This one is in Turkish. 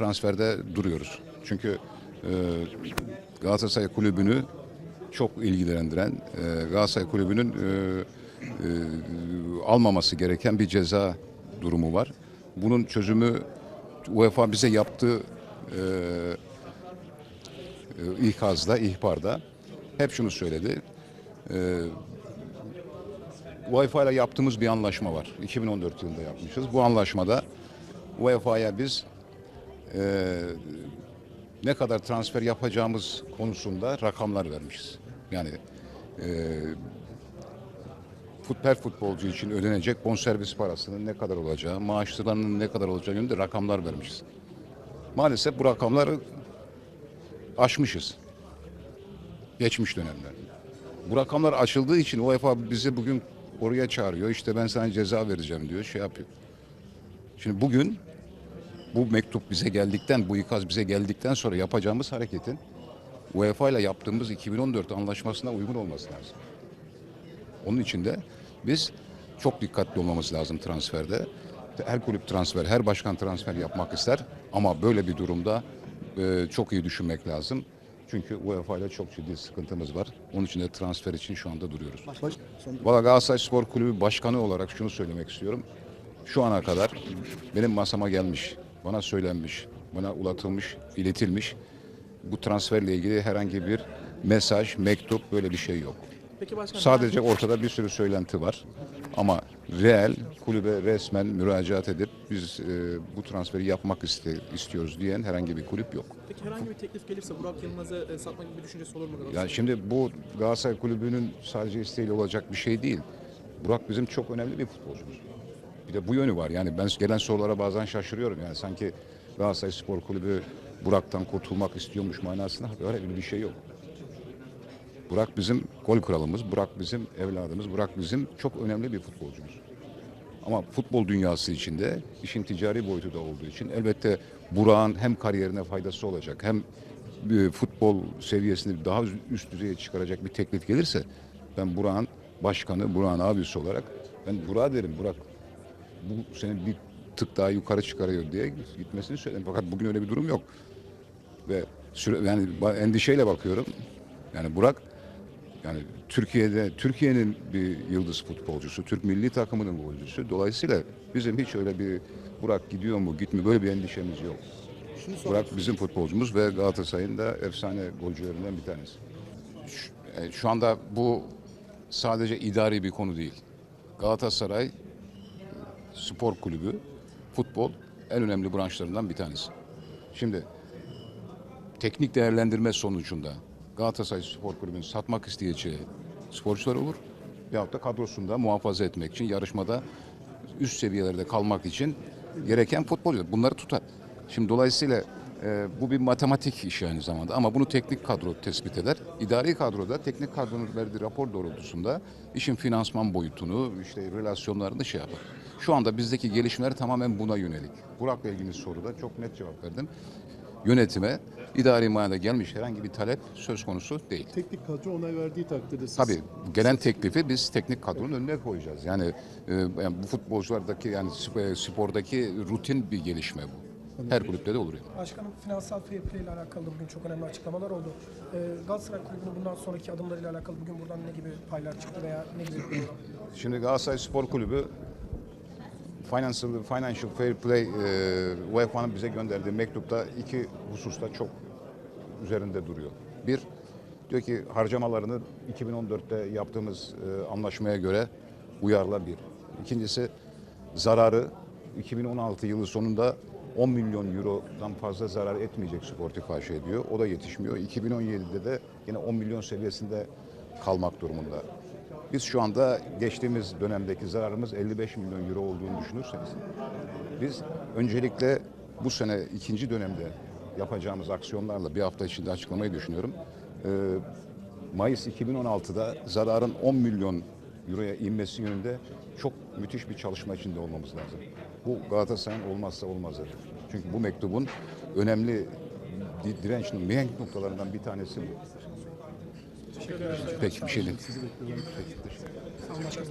transferde duruyoruz. Çünkü e, Galatasaray Kulübü'nü çok ilgilendiren, e, Galatasaray Kulübü'nün e, e, almaması gereken bir ceza durumu var. Bunun çözümü UEFA bize yaptığı e, e, ihbarda hep şunu söyledi. E, UEFA ile yaptığımız bir anlaşma var. 2014 yılında yapmışız. Bu anlaşmada UEFA'ya biz e, ne kadar transfer yapacağımız konusunda rakamlar vermişiz. Yani e, fut- her futbolcu için ödenecek bonservis parasının ne kadar olacağı, maaşlarının ne kadar olacağı yönünde rakamlar vermişiz. Maalesef bu rakamları aşmışız. Geçmiş dönemler. Bu rakamlar açıldığı için UEFA bizi bugün oraya çağırıyor. İşte ben sana ceza vereceğim diyor, şey yapıyor. Şimdi bugün bu mektup bize geldikten, bu ikaz bize geldikten sonra yapacağımız hareketin UEFA ile yaptığımız 2014 anlaşmasına uygun olması lazım. Onun için de biz çok dikkatli olmamız lazım transferde. Her kulüp transfer, her başkan transfer yapmak ister ama böyle bir durumda e, çok iyi düşünmek lazım. Çünkü UEFA ile çok ciddi sıkıntımız var. Onun için de transfer için şu anda duruyoruz. Valla Galatasaray Spor Kulübü Başkanı olarak şunu söylemek istiyorum. Şu ana kadar benim masama gelmiş, bana söylenmiş, bana ulatılmış, iletilmiş bu transferle ilgili herhangi bir mesaj, mektup böyle bir şey yok. Peki başkanım. Sadece ortada bir sürü söylenti var. Ama reel kulübe resmen müracaat edip biz e, bu transferi yapmak iste, istiyoruz diyen herhangi bir kulüp yok. Peki herhangi bir teklif gelirse Burak Yılmaz'ı e, satma gibi bir düşüncesi olur mu Ya şimdi bu Galatasaray Kulübü'nün sadece isteğiyle olacak bir şey değil. Burak bizim çok önemli bir futbolcumuz. Bir de bu yönü var. Yani ben gelen sorulara bazen şaşırıyorum. Yani sanki Galatasaray Spor Kulübü Burak'tan kurtulmak istiyormuş manasında öyle bir şey yok. Burak bizim gol kralımız, Burak bizim evladımız, Burak bizim çok önemli bir futbolcumuz. Ama futbol dünyası içinde işin ticari boyutu da olduğu için elbette Burak'ın hem kariyerine faydası olacak hem e, futbol seviyesini daha üst düzeye çıkaracak bir teklif gelirse ben Burak'ın başkanı, Burak'ın abisi olarak ben Burak derim. Burak bu seni bir tık daha yukarı çıkarıyor diye gitmesini söyledim. Fakat bugün öyle bir durum yok. Ve süre, yani endişeyle bakıyorum. Yani Burak yani Türkiye'de Türkiye'nin bir yıldız futbolcusu, Türk milli takımının golcüsü. Dolayısıyla bizim hiç öyle bir Burak gidiyor mu, gitmiyor böyle bir endişemiz yok. şunu. Burak bizim futbolcumuz ve Galatasaray'ın da efsane golcülerinden bir tanesi. Şu, e, şu anda bu sadece idari bir konu değil. Galatasaray Spor Kulübü futbol en önemli branşlarından bir tanesi. Şimdi teknik değerlendirme sonucunda Galatasaray Spor Kulübü'nü satmak isteyeceği sporcular olur. Veyahut da kadrosunda muhafaza etmek için yarışmada üst seviyelerde kalmak için gereken futbolcular. Bunları tutar. Şimdi dolayısıyla e, bu bir matematik işi aynı zamanda ama bunu teknik kadro tespit eder. İdari kadroda teknik kadronun verdiği rapor doğrultusunda işin finansman boyutunu, işte relasyonlarını şey yapar. Şu anda bizdeki gelişmeler tamamen buna yönelik. Burak'la ilgili soruda çok net cevap verdim. Yönetime idari manada gelmiş herhangi bir talep söz konusu değil. Teknik kadro onay verdiği takdirde siz Tabii gelen teklifi biz teknik kadronun önüne koyacağız. Yani, e, yani bu futbolculardaki yani sp- spordaki rutin bir gelişme bu. Her kulüpte de olur yani. Başkanım finansal fair play ile alakalı bugün çok önemli açıklamalar oldu. Ee, Galatasaray Kulübü'nün bundan sonraki adımlarıyla alakalı bugün buradan ne gibi paylar çıktı veya ne gibi Şimdi Galatasaray Spor Kulübü Financial, Financial Fair Play e, UEFA'nın bize gönderdiği mektupta iki hususta çok üzerinde duruyor. Bir, diyor ki harcamalarını 2014'te yaptığımız e, anlaşmaya göre uyarla bir. İkincisi zararı 2016 yılı sonunda 10 milyon eurodan fazla zarar etmeyecek Sportif AŞ diyor. O da yetişmiyor. 2017'de de yine 10 milyon seviyesinde kalmak durumunda. Biz şu anda geçtiğimiz dönemdeki zararımız 55 milyon euro olduğunu düşünürseniz biz öncelikle bu sene ikinci dönemde yapacağımız aksiyonlarla bir hafta içinde açıklamayı düşünüyorum. Ee, Mayıs 2016'da zararın 10 milyon euroya inmesi yönünde çok müthiş bir çalışma içinde olmamız lazım. Bu Galatasaray'ın olmazsa olmazı. Çünkü bu mektubun önemli di- dirençli mihenk noktalarından bir tanesi bu. Peki bir şey değil. Olun başkanım.